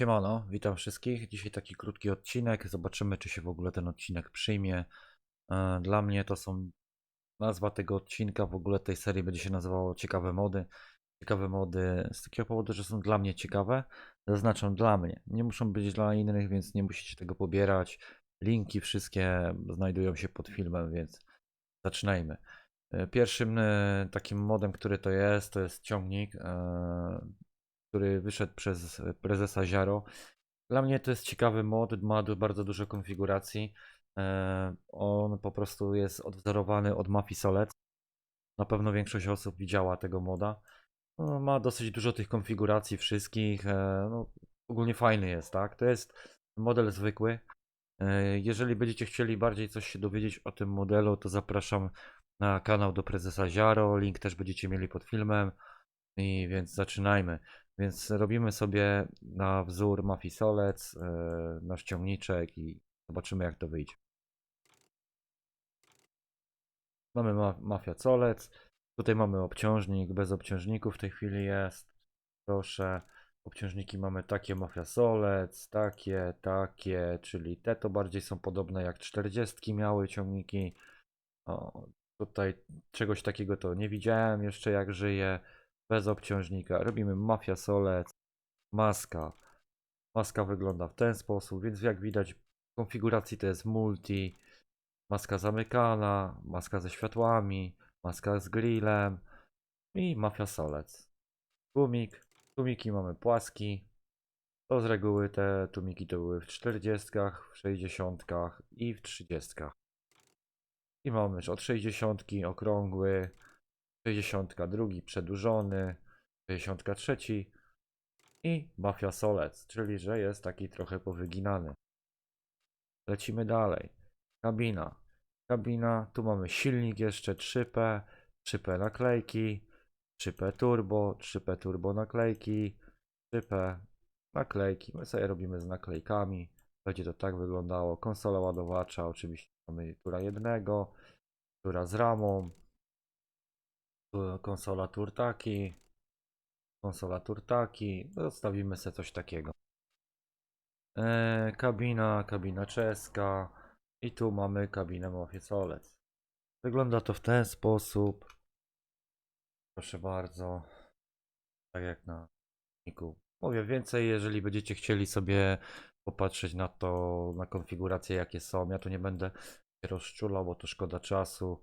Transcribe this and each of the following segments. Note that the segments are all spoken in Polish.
Siemano, witam wszystkich. Dzisiaj taki krótki odcinek. Zobaczymy, czy się w ogóle ten odcinek przyjmie. E, Dla mnie to są. Nazwa tego odcinka, w ogóle tej serii będzie się nazywało Ciekawe Mody. Ciekawe mody z takiego powodu, że są dla mnie ciekawe. Zaznaczam dla mnie. Nie muszą być dla innych, więc nie musicie tego pobierać. Linki wszystkie znajdują się pod filmem, więc zaczynajmy. E, Pierwszym e, takim modem, który to jest, to jest ciągnik. E, który wyszedł przez prezesa Ziaro. Dla mnie to jest ciekawy mod, ma bardzo dużo konfiguracji. E, On po prostu jest odwzorowany od Mafii Solec. Na pewno większość osób widziała tego moda. No, ma dosyć dużo tych konfiguracji wszystkich. e, No, ogólnie fajny jest, tak? To jest model zwykły. E, Jeżeli będziecie chcieli bardziej coś się dowiedzieć o tym modelu, to zapraszam na kanał do prezesa Ziaro. Link też będziecie mieli pod filmem. I więc zaczynajmy. Więc robimy sobie na wzór Mafii Solec e, nasz ciągniczek i zobaczymy jak to wyjdzie. Mamy ma Mafia Solec. Tutaj mamy obciążnik, bez obciążników w tej chwili jest. Proszę. Obciążniki mamy takie Mafia Solec, takie, takie, czyli te to bardziej są podobne jak 40 miały ciągniki. O, tutaj czegoś takiego to nie widziałem jeszcze jak żyje. Bez obciążnika. Robimy Mafia Solec, maska. Maska wygląda w ten sposób, więc jak widać w konfiguracji to jest multi. Maska zamykana, maska ze światłami, maska z grillem i Mafia Solec. Tłumik. Tłumiki mamy płaski. To z reguły te tłumiki to były w 40, w 60 i w 30. I mamy już od 60 okrągły, 62 przedłużony, 63 i Mafia Solec, czyli że jest taki trochę powyginany. Lecimy dalej. Kabina. Kabina, tu mamy silnik jeszcze 3P, 3P naklejki, 3P turbo, 3P turbo naklejki, 3P naklejki. My sobie robimy z naklejkami. Będzie to tak wyglądało. Konsola ładowacza, oczywiście mamy tura jednego, tura z ramą, konsola turtaki, konsola turtaki, zostawimy sobie coś takiego. E, kabina, kabina czeska i tu mamy kabinę Mafia Solec. Wygląda to w ten sposób. Proszę bardzo. Tak jak na filmiku. Mówię więcej, jeżeli będziecie chcieli sobie popatrzeć na to, na konfiguracje jakie są. Ja tu nie będę się rozczulał, bo to szkoda czasu.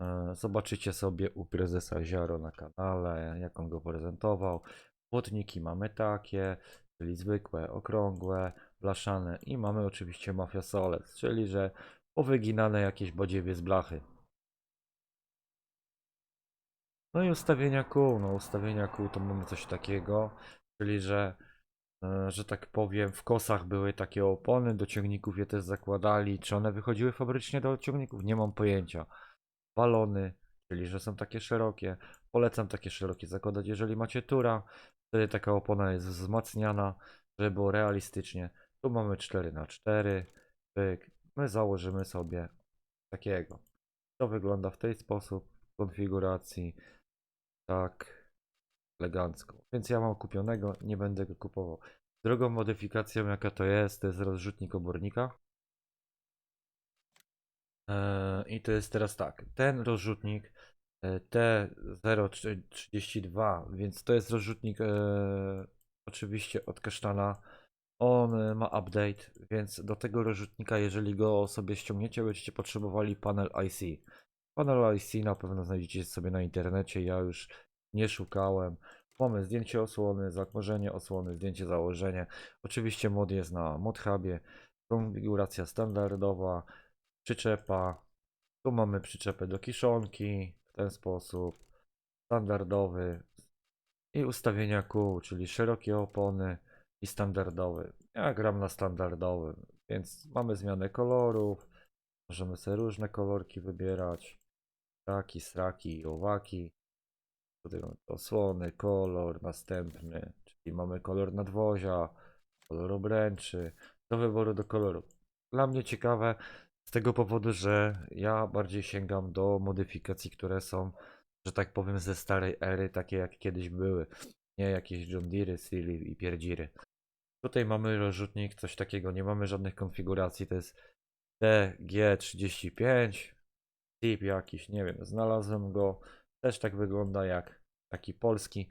E, Zobaczycie sobie u prezesa Ziaro na kanale, jak on go prezentował. Błotniki mamy takie, czyli zwykłe, okrągłe, blaszane i mamy oczywiście Mafia Solec, czyli że powyginane jakieś bodziewie z blachy. No i ustawienia kół, no ustawienia kół to mamy coś takiego, czyli że, e, że tak powiem w kosach były takie opony, do ciągników je też zakładali, czy one wychodziły fabrycznie do ciągników, nie mam pojęcia. Balony, czyli że są takie szerokie, polecam takie szerokie zakładać, jeżeli macie tura, wtedy taka opona jest wzmacniana, żeby było realistycznie. Tu mamy 4 na 4 pyk, my założymy sobie takiego. To wygląda w ten sposób w konfiguracji. Tak, elegancko. Więc ja mam kupionego, nie będę go kupował. Drugą modyfikacją, jaka to jest, to jest rozrzutnik obornika. Eee, I to jest teraz tak. Ten rozrzutnik e, T032, więc to jest rozrzutnik e, oczywiście od Kasztana. On e, ma update, więc do tego rozrzutnika, jeżeli go sobie ściągniecie, będziecie potrzebowali panel IC. Panel IC na pewno znajdziecie sobie na internecie, ja już nie szukałem. Mamy zdjęcie osłony, zakorzenie osłony, zdjęcie założenie. Oczywiście mod jest na ModHubie. Konfiguracja standardowa, przyczepa. Tu mamy przyczepę do kiszonki w ten sposób. Standardowy. I ustawienia kół, czyli szerokie opony i standardowy. Ja gram na standardowym, więc mamy zmianę kolorów. Możemy sobie różne kolorki wybierać. Taki, sraki i owaki. Tutaj mamy osłony, kolor następny, czyli mamy kolor nadwozia, kolor obręczy, do wyboru do koloru. Dla mnie ciekawe z tego powodu, że ja bardziej sięgam do modyfikacji, które są, że tak powiem, ze starej ery, takie jak kiedyś były. Nie jakieś John Deere, Silly i Pierdziry. Tutaj mamy rozrzutnik, coś takiego, nie mamy żadnych konfiguracji, to jest TG35, tip jakiś, nie wiem, znalazłem go, też tak wygląda jak taki polski.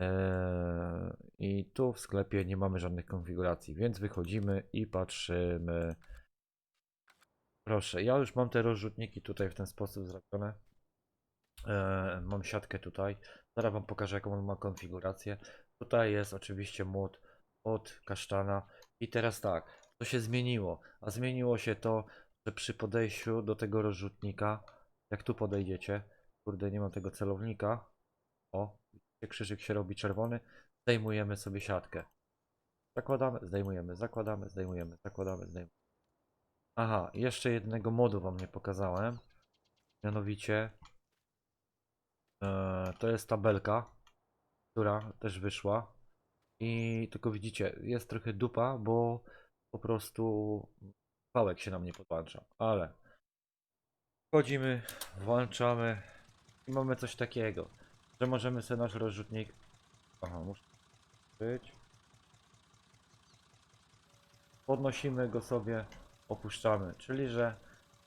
Eee, I tu w sklepie nie mamy żadnych konfiguracji, więc wychodzimy i patrzymy. Proszę, ja już mam te rozrzutniki tutaj w ten sposób zrobione. Eee, mam siatkę tutaj. Zaraz wam pokażę jaką on ma konfigurację. Tutaj jest oczywiście młot od kasztana. I teraz tak, co się zmieniło? A zmieniło się to, że przy podejściu do tego rozrzutnika, jak tu podejdziecie, kurde nie mam tego celownika, o, krzyżyk się robi czerwony, zdejmujemy sobie siatkę. Zakładamy, zdejmujemy, zakładamy, zdejmujemy, zakładamy, zdejmujemy. Aha, jeszcze jednego modu wam nie pokazałem. Mianowicie e, to jest tabelka, która też wyszła. I tylko widzicie, jest trochę dupa, bo po prostu pałek się nam nie podłącza. Ale wchodzimy, włączamy i mamy coś takiego, że możemy sobie nasz rozrzutnik. Aha, muszę być. Podnosimy go sobie, opuszczamy. Czyli, że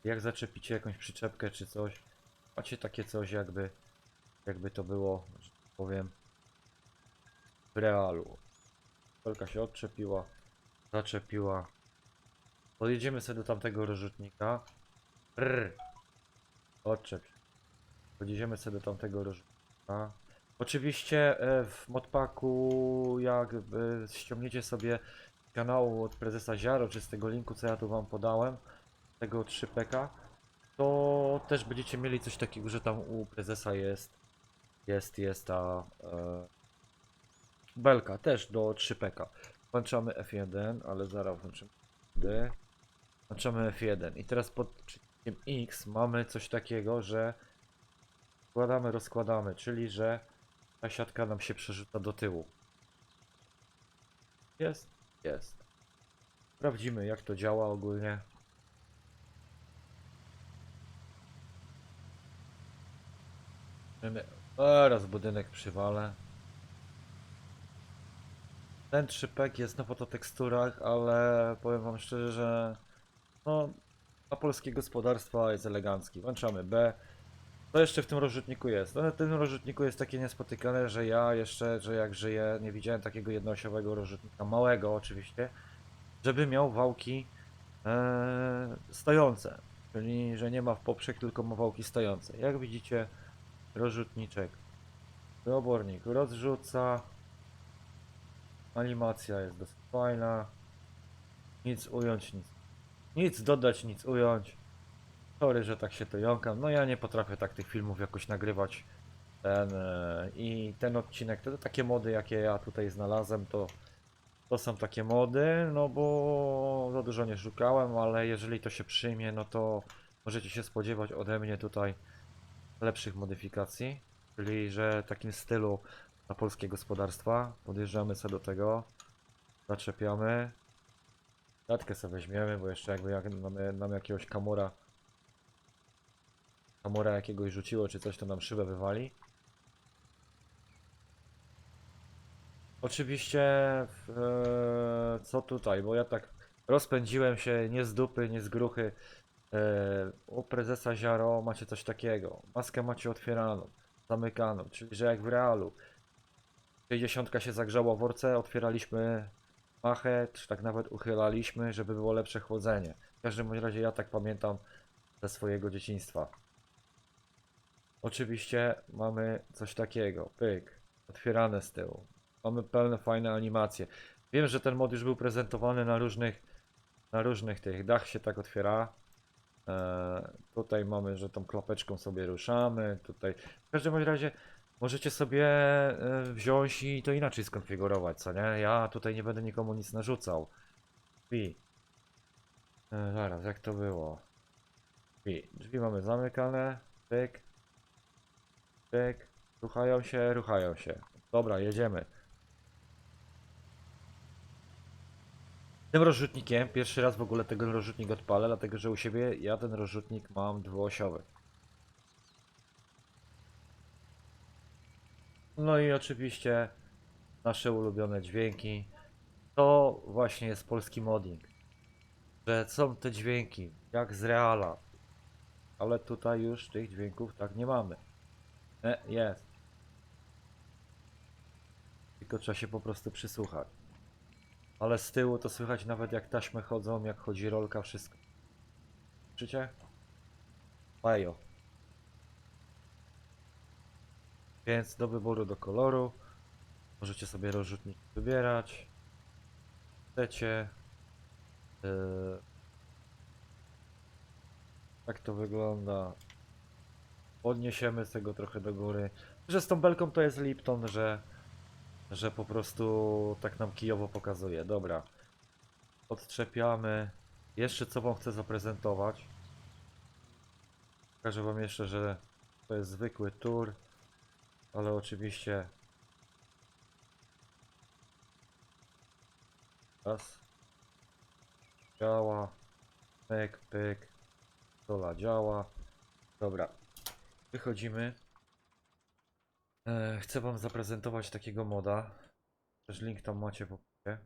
jak zaczepicie jakąś przyczepkę czy coś, macie takie coś jakby, jakby to było, że tak powiem, w realu. Kolka się odczepiła, zaczepiła. Podjedziemy sobie do tamtego rozrzutnika. Rrr. Odczep się. Podjedziemy sobie do tamtego rozrzutnika. Oczywiście e, w modpaku, jak e, ściągniecie sobie kanału od prezesa Ziaro, czy z tego linku, co ja tu wam podałem, tego 3PK, to też będziecie mieli coś takiego, że tam u prezesa jest, jest, jest ta e, belka, też do 3PK. Włączamy F1, ale zaraz włączymy D. Włączamy F1 i teraz pod przyciskiem X mamy coś takiego, że składamy, rozkładamy, czyli że ta siatka nam się przerzuca do tyłu. Jest? Jest. Sprawdzimy jak to działa ogólnie. Teraz budynek przywalę. Ten 3PEG jest na fototeksturach, ale powiem wam szczerze, że no, na polskie gospodarstwa jest elegancki. Włączamy B. Co jeszcze w tym rozrzutniku jest? No, w tym rozrzutniku jest takie niespotykane, że ja jeszcze, że jak żyję, nie widziałem takiego jednoosiowego rozrzutnika, małego oczywiście, żeby miał wałki e, stojące. Czyli, że nie ma w poprzek, tylko ma wałki stojące. Jak widzicie, rozrzutniczek, obornik rozrzuca, Animacja jest dosyć fajna. Nic ująć, nic. Nic dodać, nic ująć. Sorry, że tak się to jąkam. No ja nie potrafię tak tych filmów jakoś nagrywać. Ten, e, I ten odcinek, to, takie mody jakie ja tutaj znalazłem, to, to są takie mody, no bo za dużo nie szukałem, ale jeżeli to się przyjmie, no to możecie się spodziewać ode mnie tutaj lepszych modyfikacji. Czyli, że w takim stylu na polskie gospodarstwa. Podjeżdżamy sobie do tego. Zaczepiamy. Datkę sobie weźmiemy, bo jeszcze jakby jak mamy, nam jakiegoś kamura kamura jakiegoś rzuciło czy coś, to nam szybę wywali. Oczywiście e, co tutaj, bo ja tak rozpędziłem się nie z dupy, nie z gruchy. E, u prezesa Ziaro macie coś takiego. Maskę macie otwieraną, zamykaną, czyli że jak w realu. 60 się zagrzała w worce, otwieraliśmy machę, czy tak nawet uchylaliśmy, żeby było lepsze chłodzenie. W każdym razie ja tak pamiętam ze swojego dzieciństwa. Oczywiście mamy coś takiego, pyk, otwierane z tyłu. Mamy pełne fajne animacje. Wiem, że ten mod już był prezentowany na różnych, na różnych tych, dach się tak otwiera. Eee, tutaj mamy, że tą klapeczką sobie ruszamy, tutaj. W każdym razie Możecie sobie e, wziąć i to inaczej skonfigurować, co nie? Ja tutaj nie będę nikomu nic narzucał. Drzwi. E, zaraz, jak to było? Drzwi. Drzwi mamy zamykane. Pyk. Ruchają się, ruchają się. Dobra, jedziemy. Tym rozrzutnikiem, pierwszy raz w ogóle tego rozrzutnik odpalę, dlatego że u siebie ja ten rozrzutnik mam dwuosiowy. No i oczywiście nasze ulubione dźwięki. To właśnie jest polski modding. Że są te dźwięki, jak z Reala. Ale tutaj już tych dźwięków tak nie mamy. E, jest. Tylko trzeba się po prostu przysłuchać. Ale z tyłu to słychać nawet jak taśmy chodzą, jak chodzi rolka, wszystko. Słyszycie? Fajo. Więc do wyboru do koloru. Możecie sobie rozrzutnik wybierać. Chcecie. Yy, tak to wygląda. Podniesiemy z tego trochę do góry. Że z tą belką to jest Lipton, że, że po prostu tak nam kijowo pokazuje. Dobra. Odczepiamy. Jeszcze co wam chcę zaprezentować. Pokażę wam jeszcze, że to jest zwykły tour. Ale oczywiście Raz. Działa. Pyk, pyk. Dola działa. Dobra. Wychodzimy. E, chcę wam zaprezentować takiego moda. Też link tam macie w opisie.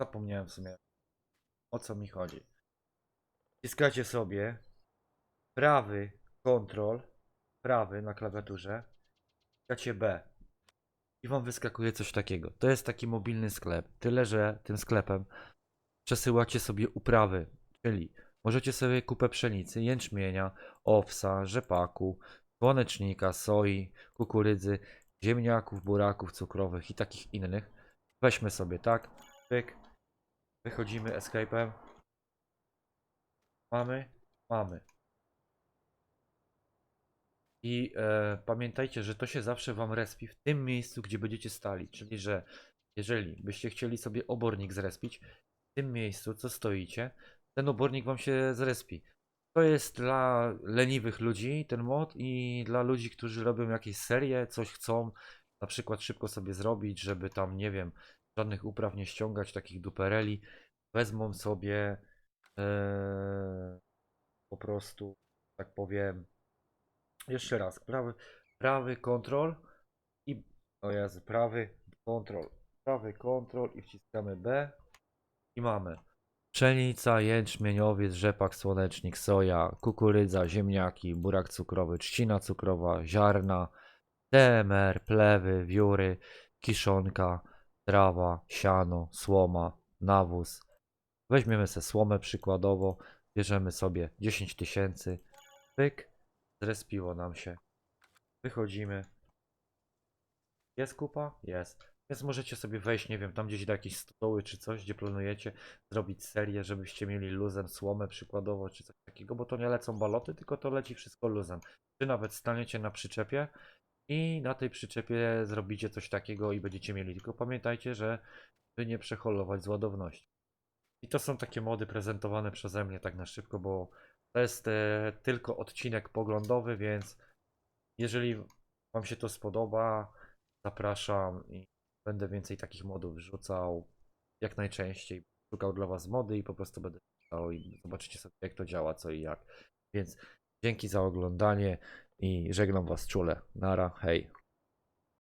Zapomniałem w sumie o co mi chodzi. Wciskacie sobie prawy kontrol, prawy na klawiaturze, wciskacie B i wam wyskakuje coś takiego. To jest taki mobilny sklep. Tyle, że tym sklepem przesyłacie sobie uprawy, czyli możecie sobie kupę pszenicy, jęczmienia, owsa, rzepaku, słonecznika, soi, kukurydzy, ziemniaków, buraków cukrowych i takich innych. Weźmy sobie tak, pyk, wychodzimy escape'em. Mamy? Mamy. I e, pamiętajcie, że to się zawsze wam respi w tym miejscu, gdzie będziecie stali. Czyli, że jeżeli byście chcieli sobie obornik zrespić, w tym miejscu, co stoicie, ten obornik wam się zrespi. To jest dla leniwych ludzi ten mod i dla ludzi, którzy robią jakieś serie, coś chcą na przykład szybko sobie zrobić, żeby tam, nie wiem, żadnych upraw nie ściągać, takich dupereli, wezmą sobie e, po prostu, tak powiem, jeszcze raz, prawy, prawy kontrol i, o Jezu, prawy kontrol, prawy kontrol i wciskamy B i mamy pszenica, jęczmieniowiec, rzepak, słonecznik, soja, kukurydza, ziemniaki, burak cukrowy, trzcina cukrowa, ziarna, DMR, plewy, wióry, kiszonka, trawa, siano, słoma, nawóz. Weźmiemy sobie słomę przykładowo, bierzemy sobie 10 tysięcy, pyk, zrespiło nam się. Wychodzimy. Jest kupa? Jest. Więc możecie sobie wejść, nie wiem, tam gdzieś do jakiejś stodoły czy coś, gdzie planujecie zrobić serię, żebyście mieli luzem słomę przykładowo, czy coś takiego, bo to nie lecą baloty, tylko to leci wszystko luzem. Czy nawet staniecie na przyczepie i na tej przyczepie zrobicie coś takiego i będziecie mieli. Tylko pamiętajcie, że by nie przeholować z ładowności. I to są takie mody prezentowane przeze mnie tak na szybko, bo to jest e, tylko odcinek poglądowy, więc jeżeli Wam się to spodoba, zapraszam i będę więcej takich modów wrzucał jak najczęściej. Szukał dla Was mody i po prostu będę szukał i zobaczycie sobie jak to działa, co i jak. Więc dzięki za oglądanie i żegnam Was czule. Nara, hej.